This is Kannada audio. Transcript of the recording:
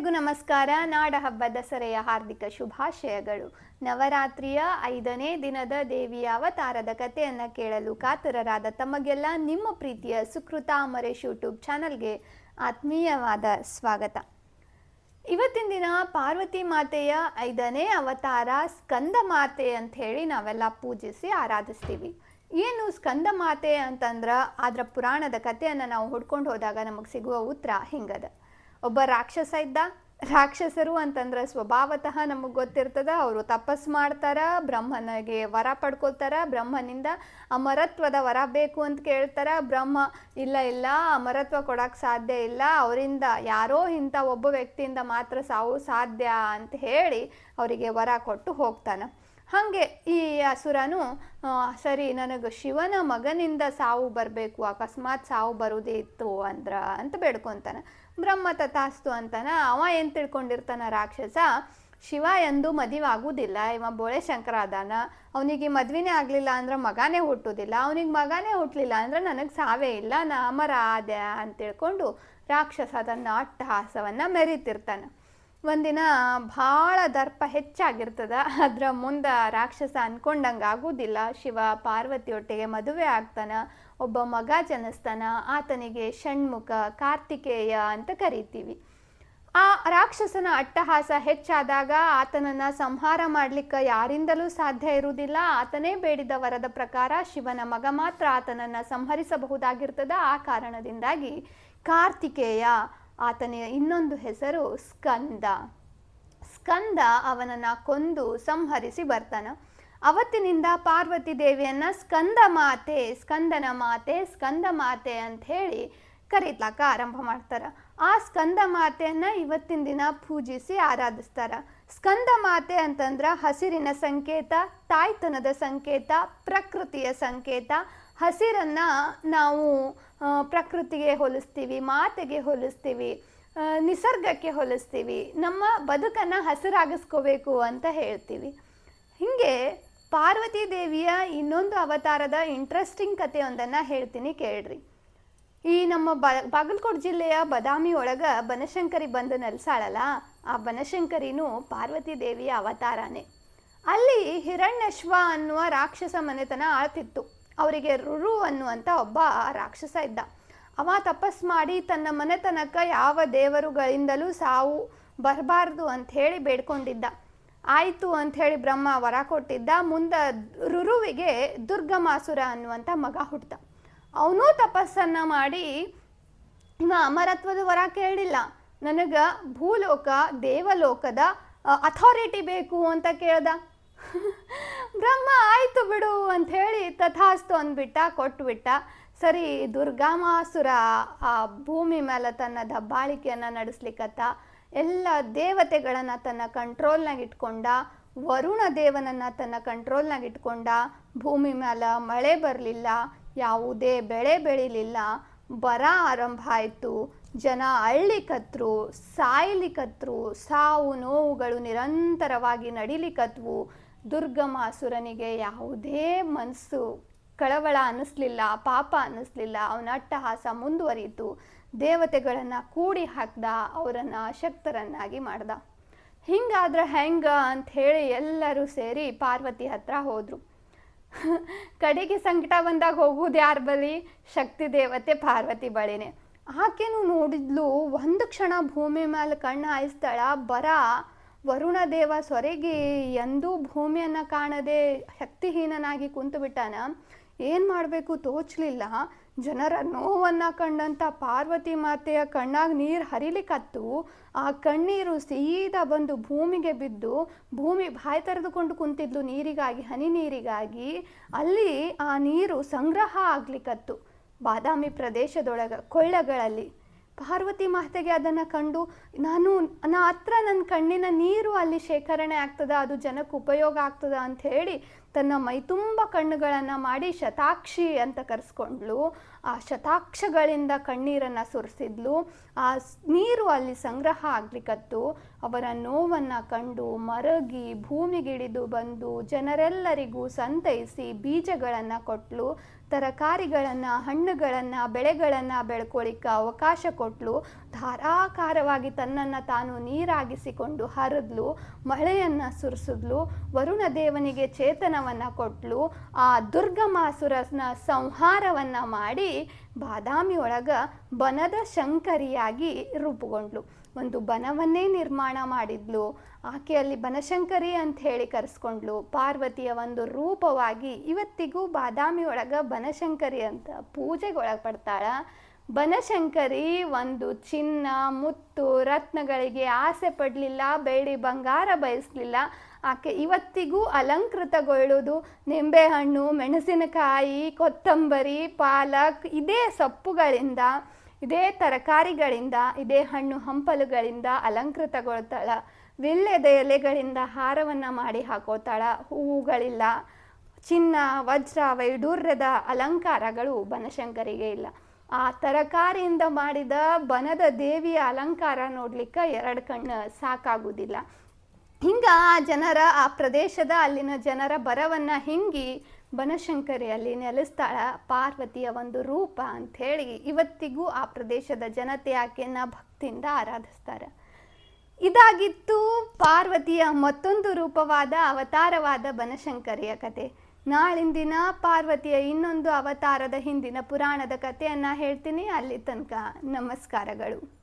ಎಲ್ಲರಿಗೂ ನಮಸ್ಕಾರ. ನಾಡ ಹಬ್ಬ ದಸರೆಯ ಹಾರ್ದಿಕ ಶುಭಾಶಯಗಳು. ನವರಾತ್ರಿಯ ಐದನೇ ದಿನದ ದೇವಿಯ ಅವತಾರದ ಕಥೆಯನ್ನು ಕೇಳಲು ಕಾತರರಾದ ತಮಗೆಲ್ಲ ನಿಮ್ಮ ಪ್ರೀತಿಯ ಸುಕೃತ ಅಮರೇಶ್ ಯೂಟ್ಯೂಬ್ ಚಾನಲ್ಗೆ ಆತ್ಮೀಯವಾದ ಸ್ವಾಗತ. ಇವತ್ತಿನ ದಿನ ಪಾರ್ವತಿ ಮಾತೆಯ ಐದನೇ ಅವತಾರ ಸ್ಕಂದ ಮಾತೆ ಅಂತ ಹೇಳಿ ನಾವೆಲ್ಲ ಪೂಜಿಸಿ ಆರಾಧಿಸ್ತೀವಿ. ಏನು ಸ್ಕಂದ ಮಾತೆ ಅಂತಂದ್ರೆ ಅದರ ಪುರಾಣದ ಕಥೆಯನ್ನು ನಾವು ಹುಡ್ಕೊಂಡು ಹೋದಾಗ ನಮಗೆ ಸಿಗುವ ಉತ್ತರ ಹಿಂಗದ. ಒಬ್ಬ ರಾಕ್ಷಸ ಇದ್ದ. ರಾಕ್ಷಸರು ಅಂತಂದ್ರೆ ಸ್ವಭಾವತಃ ನಮಗೆ ಗೊತ್ತಿರ್ತದ, ಅವರು ತಪಸ್ ಮಾಡ್ತಾರ, ಬ್ರಹ್ಮನಿಗೆ ವರ ಪಡ್ಕೊಳ್ತಾರ, ಬ್ರಹ್ಮನಿಂದ ಅಮರತ್ವದ ವರ ಬೇಕು ಅಂತ ಕೇಳ್ತಾರ. ಬ್ರಹ್ಮ, ಇಲ್ಲ ಇಲ್ಲ, ಅಮರತ್ವ ಕೊಡಕ್ಕೆ ಸಾಧ್ಯ ಇಲ್ಲ, ಅವರಿಂದ ಯಾರೋ ಇಂಥ ಒಬ್ಬ ವ್ಯಕ್ತಿಯಿಂದ ಮಾತ್ರ ಸಾವು ಸಾಧ್ಯ ಅಂತ ಹೇಳಿ ಅವರಿಗೆ ವರ ಕೊಟ್ಟು ಹೋಗ್ತಾನೆ. ಹಾಗೆ ಈ ಅಸುರನು ಸರಿ, ನನಗೆ ಶಿವನ ಮಗನಿಂದ ಸಾವು ಬರಬೇಕು, ಅಕಸ್ಮಾತ್ ಸಾವು ಬರುವುದೇ ಇತ್ತು ಅಂದ್ರ ಅಂತ ಬೇಡ್ಕೊಂತಾನೆ. ಬ್ರಹ್ಮ ತಥಾಸ್ತು ಅಂತಾನ? ಅವ ಏನು ತಿಳ್ಕೊಂಡಿರ್ತಾನ ರಾಕ್ಷಸ? ಶಿವ ಎಂದು ಮದುವಾಗುವುದಿಲ್ಲ ಇವ ಬೋಳೆ ಶಂಕರ ಅದಾನ. ಅವನಿಗೆ ಮದ್ವೆನೇ ಆಗಲಿಲ್ಲ ಅಂದ್ರೆ ಮಗನೇ ಹುಟ್ಟುವುದಿಲ್ಲ ಅವನಿಗೆ ಮಗನೇ ಹುಟ್ಟಲಿಲ್ಲ ಅಂದ್ರೆ ನನಗೆ ಸಾವೇ ಇಲ್ಲ. ನಾ ಅಮರ ಆದ ಅಂತ ತಿಳ್ಕೊಂಡು ರಾಕ್ಷಸ ತನ್ನ ಅಟ್ಟಹಾಸವನ್ನು ಮೆರೀತಿರ್ತಾನೆ. ಒಂದಿನ ಭಾಳ ದರ್ಪ ಹೆಚ್ಚಾಗಿರ್ತದ. ಅದ್ರ ಮುಂದೆ ರಾಕ್ಷಸ ಅನ್ಕೊಂಡಂಗೆ ಆಗುವುದಿಲ್ಲ ಶಿವ ಪಾರ್ವತಿಯೊಟ್ಟಿಗೆ ಮದುವೆ ಆಗ್ತಾನ. ಒಬ್ಬ ಮಗ ಜನಿಸ್ತಾನ ಆತನಿಗೆ ಷಣ್ಮುಖ ಕಾರ್ತಿಕೇಯ ಅಂತ ಕರಿತೀವಿ. ಆ ರಾಕ್ಷಸನ ಅಟ್ಟಹಾಸ ಹೆಚ್ಚಾದಾಗ ಆತನನ್ನು ಸಂಹಾರ ಮಾಡಲಿಕ್ಕೆ ಯಾರಿಂದಲೂ ಸಾಧ್ಯ ಇರುವುದಿಲ್ಲ. ಆತನೇ ಬೇಡಿದ ವರದ ಪ್ರಕಾರ ಶಿವನ ಮಗ ಮಾತ್ರ ಆತನನ್ನು ಸಂಹರಿಸಬಹುದಾಗಿರ್ತದ. ಆ ಕಾರಣದಿಂದಾಗಿ ಕಾರ್ತಿಕೇಯ ಆತನ ಇನ್ನೊಂದು ಹೆಸರು ಸ್ಕಂದ. ಸ್ಕಂದ ಅವನನ್ನು ಕೊಂದು ಸಂಹರಿಸಿ ಬರ್ತಾನ. ಅವತ್ತಿನಿಂದ ಪಾರ್ವತಿ ದೇವಿಯನ್ನ ಸ್ಕಂದ ಮಾತೆ, ಸ್ಕಂದನ ಮಾತೆ, ಸ್ಕಂದ ಮಾತೆ ಅಂತ ಹೇಳಿ ಕರೀಲಾಕ ಆರಂಭ ಮಾಡ್ತಾರೆ. ಆ ಸ್ಕಂದ ಮಾತೆಯನ್ನ ಇವತ್ತಿನ ದಿನ ಪೂಜಿಸಿ ಆರಾಧಿಸ್ತಾರ. ಸ್ಕಂದ ಮಾತೆ ಅಂತಂದ್ರ ಹಸಿರಿನ ಸಂಕೇತ, ತಾಯ್ತನದ ಸಂಕೇತ, ಪ್ರಕೃತಿಯ ಸಂಕೇತ. ಹಸಿರನ್ನ ನಾವು ಪ್ರಕೃತಿಗೆ ಹೋಲಿಸ್ತೀವಿ, ಮಾತೆಗೆ ಹೋಲಿಸ್ತೀವಿ ನಿಸರ್ಗಕ್ಕೆ ಹೋಲಿಸ್ತೀವಿ. ನಮ್ಮ ಬದುಕನ್ನು ಹಸಿರಾಗಿಸ್ಕೋಬೇಕು ಅಂತ ಹೇಳ್ತೀವಿ. ಹೀಗೆ ಪಾರ್ವತಿ ದೇವಿಯ ಇನ್ನೊಂದು ಅವತಾರದ ಇಂಟ್ರೆಸ್ಟಿಂಗ್ ಕಥೆಯೊಂದನ್ನು ಹೇಳ್ತೀನಿ ಕೇಳ್ರಿ. ಈ ನಮ್ಮ ಬ, ಬಾಗಲಕೋಟೆ ಜಿಲ್ಲೆಯ ಬದಾಮಿ ಒಳಗ ಬನಶಂಕರಿ ಬಂದು ನೆಲೆಸಾಳಲ್ಲ, ಆ ಬನಶಂಕರಿನೂ ಪಾರ್ವತಿ ದೇವಿಯ ಅವತಾರನೇ. ಅಲ್ಲಿ ಹಿರಣ್ಯಶ್ವ ಅನ್ನುವ ರಾಕ್ಷಸ ಮನೆತನ ಆಳ್ತಿತ್ತು. ಅವರಿಗೆ ರುರು ಅನ್ನುವಂಥ ಒಬ್ಬ ರಾಕ್ಷಸ ಇದ್ದ. ಅವ ತಪಸ್ ಮಾಡಿ ತನ್ನ ಮನೆತನಕ್ಕೆ ಯಾವ ದೇವರುಗಳಿಂದಲೂ ಸಾವು ಬರಬಾರ್ದು ಅಂತ ಹೇಳಿ ಬೇಡ್ಕೊಂಡಿದ್ದ. ಆಯಿತು ಹೇಳಿ ಬ್ರಹ್ಮ ವರ ಕೊಟ್ಟಿದ್ದ, ಮುಂದೆ ರುರುವಿಗೆ ದುರ್ಗಮಾಸುರ ಅನ್ನುವಂಥ ಮಗ ಹುಟ್ಟ ಅವನೂ ತಪಸ್ಸನ್ನು ಮಾಡಿ, ಇವ ಅಮರತ್ವದ ವರ ಕೇಳಿಲ್ಲ. ನನಗೆ ಭೂಲೋಕ, ದೇವಲೋಕದ ಅಥಾರಿಟಿ ಬೇಕು ಅಂತ ಕೇಳ್ದ. ಬ್ರಹ್ಮ ಆಯಿತು ಬಿಡು ಅಂತ ಹೇಳಿ ತಥಾಸ್ತು ಅಂದ್ಬಿಟ್ಟ, ಕೊಟ್ಬಿಟ್ಟ. ಸರಿ ದುರ್ಗಾಮಾಸುರ ಆ ಭೂಮಿ ಮೇಲೆ ತನ್ನ ದಬ್ಬಾಳಿಕೆಯನ್ನು ನಡೆಸ್ಲಿಕ್ಕತ್ತ ಎಲ್ಲ ದೇವತೆಗಳನ್ನು ತನ್ನ ಕಂಟ್ರೋಲ್ನಾಗ ಇಟ್ಕೊಂಡ, ವರುಣ ದೇವನನ್ನು ತನ್ನ ಕಂಟ್ರೋಲ್ನಾಗ ಇಟ್ಕೊಂಡ, ಭೂಮಿ ಮೇಲೆ ಮಳೆ ಬರಲಿಲ್ಲ, ಯಾವುದೇ ಬೆಳೆ ಬೆಳಿಲಿಲ್ಲ, ಬರ ಆರಂಭ ಆಯಿತು. ಜನ ಅಳ್ಳಿಕತ್ರು ಸಾಯ್ಲಿಕತ್ರು ಸಾವು ನೋವುಗಳು ನಿರಂತರವಾಗಿ ನಡಿಲಿಕತ್ವು. ದುರ್ಗಮಾಸುರನಿಗೆ ಯಾವುದೇ ಮನಸ್ಸು ಕಳವಳ ಅನ್ನಿಸ್ಲಿಲ್ಲ, ಪಾಪ ಅನ್ನಿಸ್ಲಿಲ್ಲ ಅವನ ಅಟ್ಟಹಾಸ ಮುಂದುವರಿಯಿತು. ದೇವತೆಗಳನ್ನು ಕೂಡಿ ಹಾಕ್ದ, ಅವರನ್ನು ಅಶಕ್ತರನ್ನಾಗಿ ಮಾಡ್ದ. ಹಿಂಗಾದ್ರೆ ಹೆಂಗ ಅಂತ ಹೇಳಿ ಎಲ್ಲರೂ ಸೇರಿ ಪಾರ್ವತಿ ಹತ್ರ ಹೋದರು. ಕಡೆಗೆ ಸಂಕಟ ಬಂದಾಗ ಹೋಗುವುದು ಯಾರ ಬಳಿ? ಶಕ್ತಿ ದೇವತೆ ಪಾರ್ವತಿ ಬಳಿನೇ. ಆಕೆನೂ ನೋಡಿದ್ಲು ಒಂದು ಕ್ಷಣ ಭೂಮಿ ಮೇಲೆ ಕಣ್ಣು ಹಾಯಿಸ್ತಾಳ, ಬರ, ವರುಣ ದೇವ ಸೊರಗಿ ಎಂದೂ ಭೂಮಿಯನ್ನು ಕಾಣದೆ ಶಕ್ತಿಹೀನನಾಗಿ ಕುಂತು ಬಿಟ್ಟಾನ? ಏನು ಮಾಡಬೇಕು ತೋಚಲಿಲ್ಲ. ಜನರ ನೋವನ್ನು ಕಂಡಂಥ ಪಾರ್ವತಿ ಮಾತೆಯ ಕಣ್ಣಾಗ ನೀರು ಹರಿಲಿಕ್ಕತ್ತು ಆ ಕಣ್ಣೀರು ಸೀದಾ ಬಂದು ಭೂಮಿಗೆ ಬಿದ್ದು ಭೂಮಿ ಬಾಯಿ ತೆರೆದುಕೊಂಡು ಕುಂತಿದ್ಲು ನೀರಿಗಾಗಿ, ಹನಿ ನೀರಿಗಾಗಿ. ಅಲ್ಲಿ ಆ ನೀರು ಸಂಗ್ರಹ ಆಗ್ಲಿಕ್ಕತ್ತು ಬಾದಾಮಿ ಪ್ರದೇಶದೊಳಗೆ, ಕೊಳ್ಳಗಳಲ್ಲಿ. ಪಾರ್ವತಿ ಮಾತೆಗೆ ಅದನ್ನು ಕಂಡು ನಾನು, ನನ್ನ ಹತ್ರ ನನ್ನ ಕಣ್ಣಿನ ನೀರು ಅಲ್ಲಿ ಶೇಖರಣೆ ಆಗ್ತದ, ಅದು ಜನಕ್ಕೆ ಉಪಯೋಗ ಆಗ್ತದ ಅಂತ ಹೇಳಿ ತನ್ನ ಮೈತುಂಬ ಕಣ್ಣುಗಳನ್ನು ಮಾಡಿ ಶತಾಕ್ಷಿ ಅಂತ ಕರೆಸ್ಕೊಂಡ್ಳು. ಆ ಶತಾಕ್ಷಗಳಿಂದ ಕಣ್ಣೀರನ್ನು ಸುರಿಸಿದ್ಲು. ಆ ನೀರು ಅಲ್ಲಿ ಸಂಗ್ರಹ ಆಗ್ಲಿಕ್ಕತ್ತು ಅವರ ನೋವನ್ನು ಕಂಡು ಮರಗಿ ಭೂಮಿಗಿಳಿದು ಬಂದು ಜನರೆಲ್ಲರಿಗೂ ಸಂತೈಸಿ ಬೀಜಗಳನ್ನು ಕೊಟ್ಲು. ತರಕಾರಿಗಳನ್ನು, ಹಣ್ಣುಗಳನ್ನು, ಬೆಳೆಗಳನ್ನು ಬೆಳ್ಕೊಳ್ಳಿಕ್ಕೆ ಅವಕಾಶ ಕೊಟ್ಲು. ಧಾರಾಕಾರವಾಗಿ ತನ್ನನ್ನು ತಾನು ನೀರಾಗಿಸಿಕೊಂಡು ಹರಿದ್ಲು, ಮಳೆಯನ್ನು ಸುರಿಸಿದ್ಲು, ವರುಣ ದೇವನಿಗೆ ಚೇತನವನ್ನು ಕೊಟ್ಲು. ಆ ದುರ್ಗಮಾಸುರನ ಸಂಹಾರವನ್ನು ಮಾಡಿ ಬಾದಾಮಿ ಒಳಗ ಬನದ ಶಂಕರಿಯಾಗಿ ರೂಪುಗೊಂಡ್ಲು. ಒಂದು ಬನವನ್ನೇ ನಿರ್ಮಾಣ ಮಾಡಿದ್ಲು. ಆಕೆ ಅಲ್ಲಿ ಬನಶಂಕರಿ ಅಂತ ಹೇಳಿ ಕರೆಸ್ಕೊಂಡ್ಲು. ಪಾರ್ವತಿಯ ಒಂದು ರೂಪವಾಗಿ ಇವತ್ತಿಗೂ ಬಾದಾಮಿ ಒಳಗ ಬನಶಂಕರಿ ಅಂತ ಪೂಜೆಗೆ ಒಳಪಡ್ತಾಳ ಬನಶಂಕರಿ ಒಂದು ಚಿನ್ನ, ಮುತ್ತು, ರತ್ನಗಳಿಗೆ ಆಸೆ ಪಡಲಿಲ್ಲ, ಬೇಡಿ ಬಂಗಾರ ಬಯಸಲಿಲ್ಲ. ಆಕೆ ಇವತ್ತಿಗೂ ಅಲಂಕೃತಗೊಳ್ಳುವುದು ನಿಂಬೆಹಣ್ಣು, ಮೆಣಸಿನಕಾಯಿ, ಕೊತ್ತಂಬರಿ, ಪಾಲಕ್ ಇದೇ ಸೊಪ್ಪುಗಳಿಂದ, ಇದೇ ತರಕಾರಿಗಳಿಂದ, ಇದೇ ಹಣ್ಣು ಹಂಪಲುಗಳಿಂದ ಅಲಂಕೃತಗೊಳ್ತಾಳ. ವಿಲ್ಲೆದ ಎಲೆಗಳಿಂದ ಹಾರವನ್ನು ಮಾಡಿ ಹಾಕೋತಾಳ. ಹೂವುಗಳಿಲ್ಲ. ಚಿನ್ನ, ವಜ್ರ, ವೈಡೂರ್ಯದ ಅಲಂಕಾರಗಳು ಬನಶಂಕರಿಗೆ ಇಲ್ಲ. ಆ ತರಕಾರಿಯಿಂದ ಮಾಡಿದ ಬನದ ದೇವಿಯ ಅಲಂಕಾರ ನೋಡ್ಲಿಕ್ಕೆ ಎರಡು ಕಣ್ಣು ಸಾಕಾಗುವುದಿಲ್ಲ ಹಿಂಗ ಆ ಜನರ, ಆ ಪ್ರದೇಶದ ಅಲ್ಲಿನ ಜನರ ಬರವನ್ನ ಹಿಂಗಿ ಬನಶಂಕರಿ ಅಲ್ಲಿ ನೆಲೆಸ್ತಾಳ ಪಾರ್ವತಿಯ ಒಂದು ರೂಪ ಅಂಥೇಳಿ ಇವತ್ತಿಗೂ ಆ ಪ್ರದೇಶದ ಜನತೆ ಆಕೆಯನ್ನ ಭಕ್ತಿಯಿಂದ ಆರಾಧಿಸ್ತಾರೆ. ಇದಾಗಿತ್ತು ಪಾರ್ವತಿಯ ಮತ್ತೊಂದು ರೂಪವಾದ ಅವತಾರವಾದ ಬನಶಂಕರಿಯ ಕತೆ. ನಾಳಿನ ದಿನ ಪಾರ್ವತಿಯ ಇನ್ನೊಂದು ಅವತಾರದ ಹಿಂದಿನ ಪುರಾಣದ ಕಥೆಯನ್ನು ಹೇಳ್ತೀನಿ. ಅಲ್ಲಿ ತನಕ ನಮಸ್ಕಾರಗಳು.